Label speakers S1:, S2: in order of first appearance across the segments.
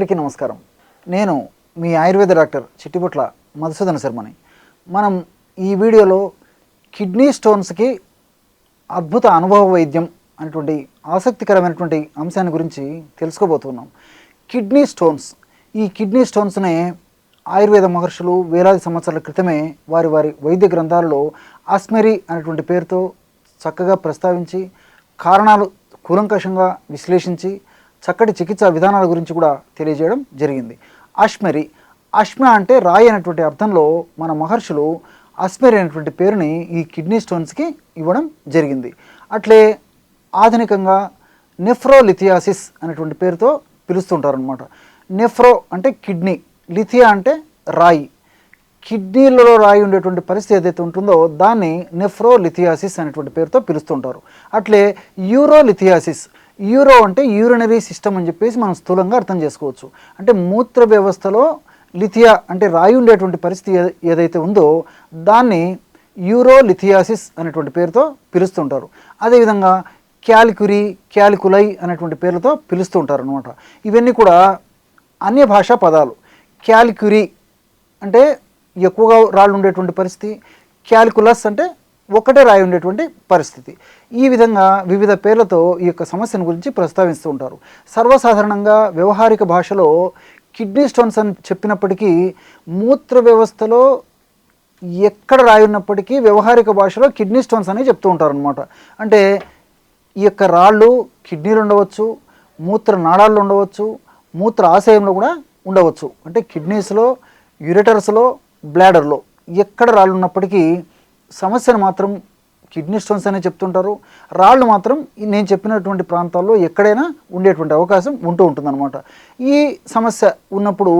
S1: అందరికీ నమస్కారం. నేను మీ ఆయుర్వేద డాక్టర్ చిట్టిపొట్ల మధుసూదన శర్మని. మనం ఈ వీడియోలో కిడ్నీ స్టోన్స్కి అద్భుత అనుభవ వైద్యం అనేటువంటి ఆసక్తికరమైనటువంటి అంశాన్ని గురించి తెలుసుకోబోతున్నాం. Kidney stones. ఈ కిడ్నీ స్టోన్స్నే ఆయుర్వేద మహర్షులు వేలాది సంవత్సరాల క్రితమే వారి వారి వైద్య గ్రంథాలలో అస్మెరి అనేటువంటి పేరుతో చక్కగా ప్రస్తావించి కారణాలు కూలంకషంగా విశ్లేషించి చక్కటి చికిత్సా విధానాల గురించి కూడా తెలియజేయడం జరిగింది. అష్మెరి అష్మ అంటే రాయి అనేటువంటి అర్థంలో మన మహర్షులు అస్మెరి అనేటువంటి పేరుని ఈ కిడ్నీ స్టోన్స్కి ఇవ్వడం జరిగింది. అట్లే ఆధునికంగా నెఫ్రోలిథియాసిస్ అనేటువంటి పేరుతో పిలుస్తుంటారనమాట నెఫ్రో అంటే కిడ్నీ లిథియా అంటే రాయి. కిడ్నీలలో రాయి ఉండేటువంటి పరిస్థితి ఏదైతే ఉంటుందో దాన్ని నెఫ్రోలిథియాసిస్ అనేటువంటి పేరుతో పిలుస్తుంటారు. అట్లే యూరోలిథియాసిస్ యూరో అంటే యూరినరీ సిస్టమ్ అని చెప్పేసి మనం స్థూలంగా అర్థం చేసుకోవచ్చు. అంటే మూత్ర వ్యవస్థలో లిథియా అంటే రాయి ఉండేటువంటి పరిస్థితి ఏదైతే ఉందో దాన్ని యూరోలిథియాసిస్ అనేటువంటి పేరుతో పిలుస్తుంటారు. అదేవిధంగా క్యాలిక్యురీ క్యాలికులై అనేటువంటి పేర్లతో పిలుస్తుంటారు అనమాట ఇవన్నీ కూడా అన్య భాషా పదాలు. క్యాలిక్యురీ అంటే ఎక్కువగా రాళ్ళు ఉండేటువంటి పరిస్థితి. క్యాలికులస్ అంటే ఒకటే రాయి ఉండేటువంటి పరిస్థితి. ఈ విధంగా వివిధ పేర్లతో ఈ యొక్క సమస్యను గురించి ప్రస్తావిస్తూ ఉంటారు. సర్వసాధారణంగా వ్యవహారిక భాషలో కిడ్నీ స్టోన్స్ అని చెప్పినప్పటికీ మూత్ర వ్యవస్థలో ఎక్కడ రాయి ఉన్నప్పటికీ వ్యవహారిక భాషలో కిడ్నీ స్టోన్స్ అని చెప్తూ ఉంటారు అనమాట అంటే ఈ యొక్క రాళ్ళు కిడ్నీలు ఉండవచ్చు మూత్ర నాళాల్లో ఉండవచ్చు మూత్ర ఆశయంలో కూడా ఉండవచ్చు. అంటే కిడ్నీస్లో యురేటర్స్లో బ్లాడర్లో ఎక్కడ రాళ్ళు ఉన్నప్పటికీ సమస్యను మాత్రం కిడ్నీ స్టోన్స్ అనే చెప్తుంటారు. రాళ్ళు మాత్రం ఈ నేను చెప్పినటువంటి ప్రాంతాల్లో ఎక్కడైనా ఉండేటువంటి అవకాశం ఉంటూ ఉంటుందన్నమాట. ఈ సమస్య ఉన్నప్పుడు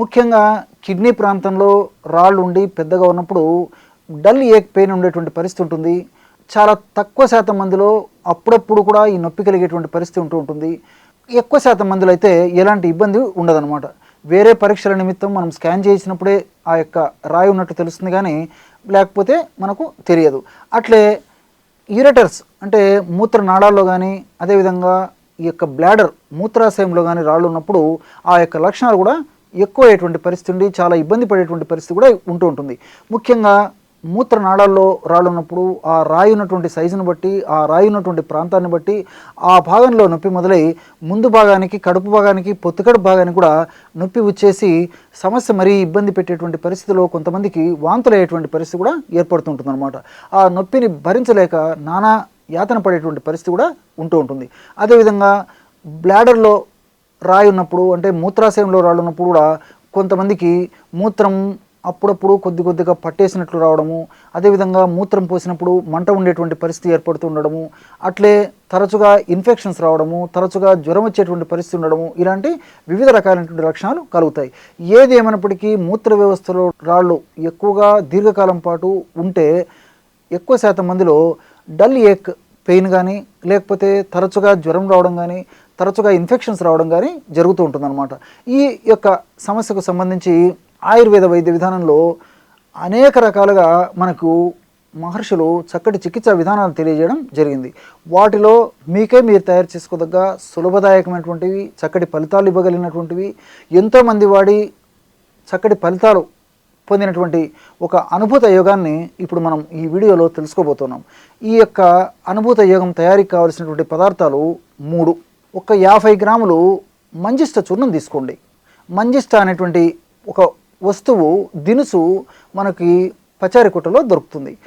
S1: ముఖ్యంగా కిడ్నీ ప్రాంతంలో రాళ్ళు ఉండి పెద్దగా ఉన్నప్పుడు డల్ ఏక్ పెయిన్ ఉండేటువంటి పరిస్థితి ఉంటుంది. చాలా తక్కువ శాతం మందిలో అప్పుడప్పుడు కూడా ఈ నొప్పి కలిగేటువంటి పరిస్థితి ఉంటూ ఉంటుంది. ఎక్కువ శాతం మందిలో అయితే ఎలాంటి ఇబ్బంది ఉండదన్నమాట. వేరే పరీక్షల నిమిత్తం మనం స్కాన్ చేసినప్పుడే ఆ యొక్క రాయి ఉన్నట్టు తెలుస్తుంది కానీ లేకపోతే మనకు తెలియదు. అట్లే యూరేటర్స్ అంటే మూత్ర నాళాల్లో కానీ అదేవిధంగా ఈ యొక్క బ్లాడర్ మూత్రాశయంలో కానీ రాళ్ళు ఉన్నప్పుడు ఆ యొక్క లక్షణాలు కూడా ఎక్కువ అయ్యేటువంటి పరిస్థితి ఉండి చాలా ఇబ్బంది పడేటువంటి పరిస్థితి కూడా ఉంటూ ఉంటుంది. ముఖ్యంగా మూత్ర నాళాల్లో రాళ్ళు ఉన్నప్పుడు ఆ రాయి ఉన్నటువంటి సైజును బట్టి ఆ రాయి ఉన్నటువంటి ప్రాంతాన్ని బట్టి ఆ భాగంలో నొప్పి మొదలై ముందు భాగానికి కడుపు భాగానికి పొత్తుకడు భాగానికి కూడా నొప్పి వచ్చేసి సమస్య మరీ ఇబ్బంది పెట్టేటువంటి పరిస్థితిలో కొంతమందికి వాంతులయ్యేటువంటి పరిస్థితి కూడా ఏర్పడుతుంటుందన్నమాట. ఆ నొప్పిని భరించలేక నానా యాతన పడేటువంటి పరిస్థితి కూడా ఉంటూ ఉంటుంది. అదేవిధంగా బ్లాడర్లో రాయి ఉన్నప్పుడు అంటే మూత్రాశయంలో రాళ్ళు ఉన్నప్పుడు కూడా కొంతమందికి మూత్రం అప్పుడప్పుడు కొద్ది కొద్దిగా పట్టేసినట్లు రావడము అదేవిధంగా మూత్రం పోసినప్పుడు మంట ఉండేటువంటి పరిస్థితి ఏర్పడుతూ ఉండడము అట్లే తరచుగా ఇన్ఫెక్షన్స్ రావడము తరచుగా జ్వరం వచ్చేటువంటి పరిస్థితి ఉండడము ఇలాంటి వివిధ రకాలైనటువంటి లక్షణాలు కలుగుతాయి. ఏది ఏమైనప్పటికీ మూత్ర వ్యవస్థలో రాళ్ళు ఎక్కువగా దీర్ఘకాలం పాటు ఉంటే ఎక్కువ శాతం మందిలో డల్ ఏక్ పెయిన్ కానీ లేకపోతే తరచుగా జ్వరం రావడం కానీ తరచుగా ఇన్ఫెక్షన్స్ రావడం కానీ జరుగుతూ ఉంటుందన్నమాట. ఈ యొక్క సమస్యకు సంబంధించి ఆయుర్వేద వైద్య విధానంలో అనేక రకాలుగా మనకు మహర్షులు చక్కటి చికిత్సా విధానాలు తెలియజేయడం జరిగింది. వాటిలో మీకే మీరు తయారు చేసుకోదగ్గ సులభదాయకమైనటువంటివి చక్కటి ఫలితాలు ఇవ్వగలిగినటువంటివి ఎంతోమంది వాడి చక్కటి ఫలితాలు పొందినటువంటి ఒక అనుభూత యోగాన్ని ఇప్పుడు మనం ఈ వీడియోలో తెలుసుకోబోతున్నాం. ఈ యొక్క అనుభూత యోగం తయారీకి కావలసినటువంటి పదార్థాలు మూడు. ఒక యాభై గ్రాములు మంజిష్ట చూర్ణం తీసుకోండి. మంజిష్ట అనేటువంటి ఒక వస్తువు దినుసు మనకి పచారికొట్టలో దొరుకుతుంది.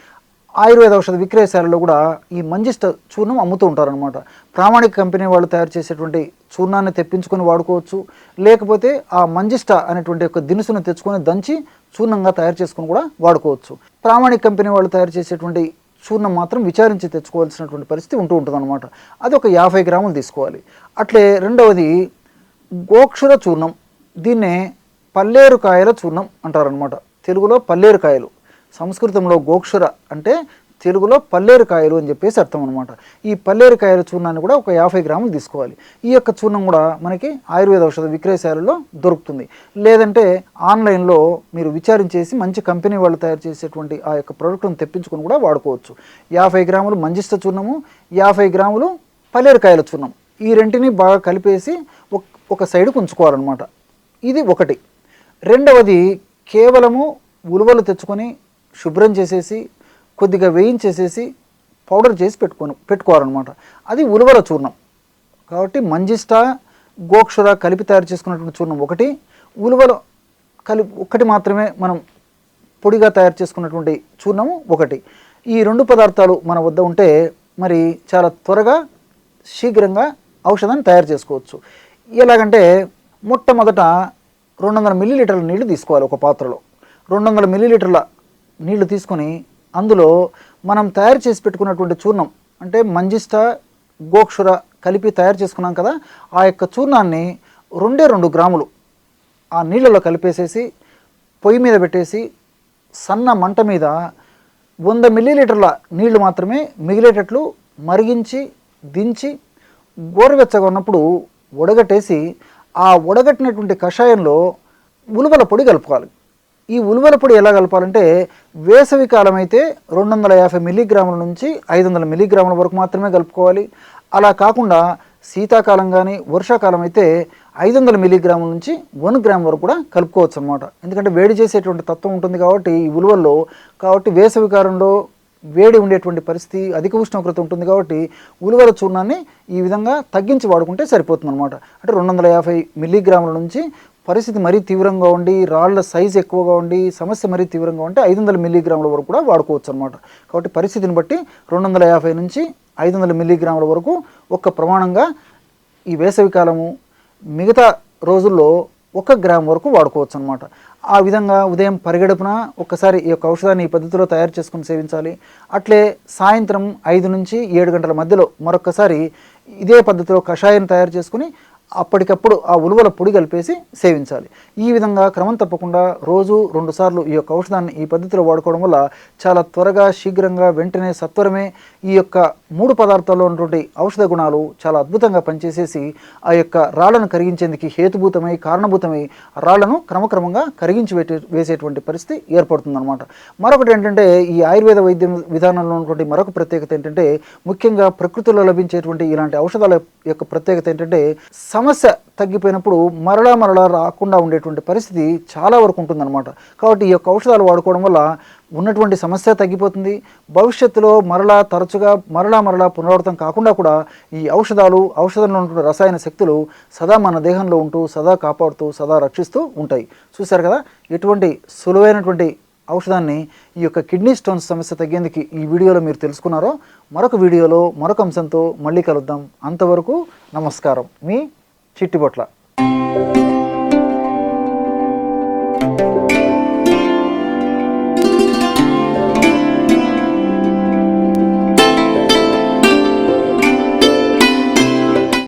S1: ఆయుర్వేద ఔషధ విక్రయశాలలో కూడా ఈ మంజిష్ట చూర్ణం అమ్ముతూ ఉంటారనమాట ప్రామాణిక కంపెనీ వాళ్ళు తయారు చేసేటువంటి చూర్ణాన్ని తెప్పించుకొని వాడుకోవచ్చు. లేకపోతే ఆ మంజిష్ట అనేటువంటి ఒక దినుసును తెచ్చుకొని దంచి చూర్ణంగా తయారు చేసుకొని కూడా వాడుకోవచ్చు. ప్రామాణిక కంపెనీ వాళ్ళు తయారు చేసేటువంటి చూర్ణం మాత్రం విచారించి తెచ్చుకోవాల్సినటువంటి పరిస్థితి ఉంటూ ఉంటుంది అది ఒక యాభై గ్రాములు తీసుకోవాలి. అట్లే రెండవది గోక్షుర చూర్ణం. దీన్నే పల్లేరు కాయల చూర్ణం అంటారనమాట తెలుగులో పల్లేరు కాయలు సంస్కృతంలో గోక్షుర అంటే తెలుగులో పల్లేరుకాయలు అని చెప్పేసి అర్థం అనమాట ఈ పల్లేరుకాయల చూర్ణాన్ని కూడా ఒక యాభై గ్రాములు తీసుకోవాలి. ఈ యొక్క చూర్ణం కూడా మనకి ఆయుర్వేద ఔషధ విక్రయశాలలో దొరుకుతుంది. లేదంటే ఆన్లైన్లో మీరు విచారించేసి మంచి కంపెనీ వాళ్ళు తయారు చేసేటువంటి ఆ యొక్క ప్రోడక్ట్ను తెప్పించుకొని కూడా వాడుకోవచ్చు. యాభై గ్రాములు మంజిష్ట చూర్ణము యాభై గ్రాములు పల్లేరుకాయల చూర్ణం. ఈ రెంటిని బాగా కలిపేసి ఒక ఒక ఉంచుకోవాలన్నమాట. ఇది ఒకటి. రెండవది కేవలము ఉలువలు తెచ్చుకొని శుభ్రం చేసేసి కొద్దిగా వేయించేసేసి పౌడర్ చేసి పెట్టుకొని పెట్టుకోవాలన్నమాట. అది ఉలువల చూర్ణం. కాబట్టి మంజిష్ట గోక్షుర కలిపి తయారు చేసుకున్నటువంటి చూర్ణం ఒకటి. ఉలువలు కలిపి ఒకటి మాత్రమే మనం పొడిగా తయారు చేసుకున్నటువంటి చూర్ణము ఒకటి. ఈ రెండు పదార్థాలు మన వద్ద ఉంటే మరి చాలా త్వరగా శీఘ్రంగా ఔషధాన్ని తయారు చేసుకోవచ్చు. ఎలాగంటే మొట్టమొదట రెండు వందల మిల్లీలీటర్ల నీళ్ళు తీసుకోవాలి ఒక పాత్రలో. రెండు వందల మిల్లీలీటర్ల నీళ్ళు తీసుకొని అందులో మనం తయారు చేసి పెట్టుకున్నటువంటి చూర్ణం అంటే మంజిష్ట గోక్షుర కలిపి తయారు చేసుకున్నాం కదా ఆ యొక్క చూర్ణాన్ని రెండే రెండు గ్రాములు ఆ నీళ్ళలో కలిపేసేసి పొయ్యి మీద పెట్టేసి సన్న మంట మీద వంద మిల్లీలీటర్ల నీళ్ళు మాత్రమే మిగిలేటట్లు మరిగించి దించి గోరువెచ్చగా ఉన్నప్పుడు ఉడగట్టేసి ఆ ఉడగట్టినటువంటి కషాయంలో ఉలువల పొడి కలుపుకోవాలి. ఈ ఉలువల పొడి ఎలా కలపాలంటే వేసవి కాలం అయితే రెండు వందల యాభై మిల్లీగ్రాముల నుంచి ఐదు వందల మిల్లీగ్రాముల వరకు మాత్రమే కలుపుకోవాలి. అలా కాకుండా శీతాకాలం కానీ వర్షాకాలం అయితే ఐదు వందల మిల్లీగ్రాముల నుంచి వన్ గ్రామ్ వరకు కూడా కలుపుకోవచ్చు అనమాట ఎందుకంటే వేడి చేసేటువంటి తత్వం ఉంటుంది కాబట్టి ఈ ఉలువల్లో కాబట్టి వేసవి కాలంలో వేడి ఉండేటువంటి పరిస్థితి అధిక ఉష్ణోగ్రత ఉంటుంది కాబట్టి ఉలువల చూర్ణాన్ని ఈ విధంగా తగ్గించి వాడుకుంటే సరిపోతుంది అనమాట అంటే రెండు వందల యాభై మిల్లీగ్రాముల నుంచి పరిస్థితి మరీ తీవ్రంగా ఉండి రాళ్ళ సైజు ఎక్కువగా ఉండి సమస్య మరీ తీవ్రంగా ఉంటే ఐదు వందల మిల్లీగ్రాముల వరకు కూడా వాడుకోవచ్చు అనమాట కాబట్టి పరిస్థితిని బట్టి రెండు వందల యాభై నుంచి ఐదు వందల మిల్లీగ్రాముల వరకు ఒక ప్రమాణంగా ఈ వేసవి కాలము మిగతా రోజుల్లో ఒక గ్రామ్ వరకు వాడుకోవచ్చు అనమాట ఆ విధంగా ఉదయం పరిగెడుపున ఒక్కసారి ఈ యొక్క ఔషధాన్ని ఈ పద్ధతిలో తయారు చేసుకుని సేవించాలి. అట్లే సాయంత్రం ఐదు నుంచి ఏడు గంటల మధ్యలో మరొకసారి ఇదే పద్ధతిలో కషాయం తయారు చేసుకుని అప్పటికప్పుడు ఆ ఉలువల పొడి కలిపేసి సేవించాలి. ఈ విధంగా క్రమం తప్పకుండా రోజు రెండుసార్లు ఈ యొక్క ఔషధాన్ని ఈ పద్ధతిలో వాడుకోవడం వల్ల చాలా త్వరగా శీఘ్రంగా వెంటనే సత్వరమే ఈ యొక్క మూడు పదార్థాల్లో ఉన్నటువంటి ఔషధ గుణాలు చాలా అద్భుతంగా పనిచేసేసి ఆ యొక్క రాళ్ళను కరిగించేందుకు హేతుభూతమై కారణభూతమై రాళ్ళను క్రమక్రమంగా కరిగించి వేసేటువంటి పరిస్థితి ఏర్పడుతుందన్నమాట. మరొకటి ఏంటంటే ఈ ఆయుర్వేద వైద్యం విధానంలో ఉన్నటువంటి మరొక ప్రత్యేకత ఏంటంటే ముఖ్యంగా ప్రకృతిలో లభించేటువంటి ఇలాంటి ఔషధాల యొక్క ప్రత్యేకత ఏంటంటే సమస్య తగ్గిపోయినప్పుడు మరలా మరలా రాకుండా ఉండేటువంటి పరిస్థితి చాలా వరకు ఉంటుందన్నమాట. కాబట్టి ఈ యొక్క ఔషధాలు వాడుకోవడం వల్ల ఉన్నటువంటి సమస్య తగ్గిపోతుంది. భవిష్యత్తులో మరలా తరచుగా మరలా మరలా పునరావృతం కాకుండా కూడా ఈ ఔషధాలు ఔషధంలో ఉన్నటువంటి రసాయన శక్తులు సదా మన దేహంలో ఉంటూ సదా కాపాడుతూ సదా రక్షిస్తూ ఉంటాయి. చూశారు కదా? ఎటువంటి సులువైనటువంటి ఔషధాన్ని ఈ యొక్క కిడ్నీ స్టోన్స్ సమస్య తగ్గేందుకు ఈ వీడియోలో మీరు తెలుసుకున్నారో మరొక వీడియోలో మరొక అంశంతో మళ్ళీ కలుద్దాం. అంతవరకు నమస్కారం. మీ చిట్టిబొట్ల.